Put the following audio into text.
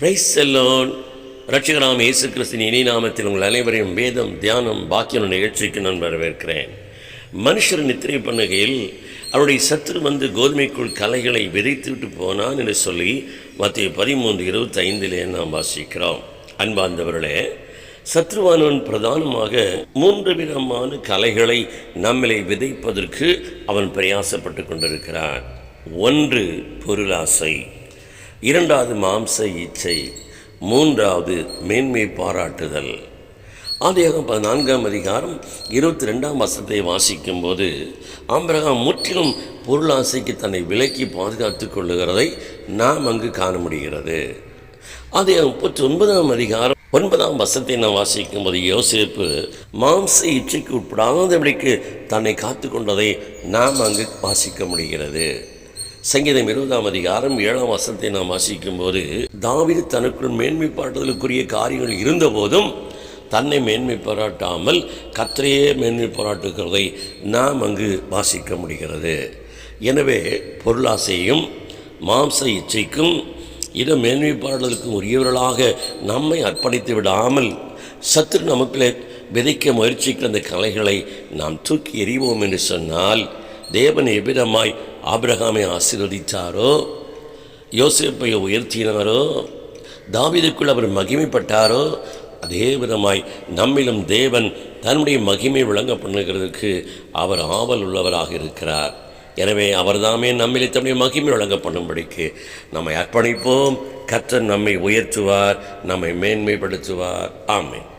Price செல்லோன் ரட்சகராம் இயேசு கிறிஸ்தின் இனி நாமத்தில் உங்கள் அனைவரையும் வேதம் தியானம் பாக்கியம் நிகழ்ச்சிக்கு நான் வரவேற்கிறேன். மனுஷர் நித்திரை பண்ணுகையில் அவருடைய சத்துரு வந்து கோதுமைக்குள் கலைகளை விதைத்து விட்டு போனான் என்று சொல்லி மத்திய பதிமூன்று இருபத்தி ஐந்திலே நாம் வாசிக்கிறோம். அன்பார்ந்தவர்களே சத்ருவானவன் பிரதானமாக மூன்று விதமான கலைகளை நம்மளை விதைப்பதற்கு அவன் பிரயாசப்பட்டு கொண்டிருக்கிறான். ஒன்று பொருளாசை. இரண்டாவது மாம்ச இச்சை மூன்றாவது மேன்மை பாராட்டுதல். ஆதியாகம் பதினான்காம் அதிகாரம் இருபத்தி ரெண்டாம் வசத்தை வாசிக்கும்போது ஆம்பரகம் முற்றிலும் பொருளாசைக்கு தன்னை விலக்கி பாதுகாத்து கொள்ளுகிறதை நாம் அங்கு காண முடிகிறது. ஆதியாகம் முப்பத்தி ஒன்பதாம் அதிகாரம் ஒன்பதாம் வசத்தை நாம் வாசிக்கும் போது யோசிப்பு மாம்ச இச்சைக்கு உட்படாதபடிக்கு தன்னை காத்து கொண்டதை நாம் அங்கு வாசிக்க முடிகிறது. சங்கீதம் இருபதாம் அதிகாரம் ஏழாம் வசனத்தை நாம் வாசிக்கும் போது தாவிது தனக்குள் மேன்மை பாட்டுதலுக்குரிய காரியங்கள் இருந்தபோதும் தன்னை மேன்மை பாராட்டாமல் கத்திரையே மேன்மை பாராட்டுகிறதை நாம் அங்கு வாசிக்க முடிகிறது. எனவே பொருளாசையும் மாம்ச இச்சைக்கும் இட மேன்மை பாராட்டுதலுக்கும் உரியவர்களாக நம்மை அர்ப்பணித்து விடாமல் சத்துரு நமக்குள்ளே விதைக்க முயற்சிக்கிற அந்த கலைகளை நாம் தூக்கி எறிவோம் என்று சொன்னால் தேவன் எவ்விதமாய் ஆபிரகாமை ஆசீர்வதித்தாரோ? யோசிப்பை உயர்த்தினாரோ? தாவிதுக்குள் அவர் மகிமைப்பட்டாரோ? அதே விதமாய் நம்மிலும் தேவன் தன்னுடைய மகிமை விளங்க பண்ணுகிறதுக்கு அவர் ஆவல் உள்ளவராக இருக்கிறார். எனவே அவர்தாமே நம்மிலே தன்னுடைய மகிமை வழங்க பண்ணும்படிக்கு நம்மை அர்ப்பணிப்போம். கர்த்தர் நம்மை உயர்த்துவார் நம்மை மேன்மைப்படுத்துவார். ஆமேன்.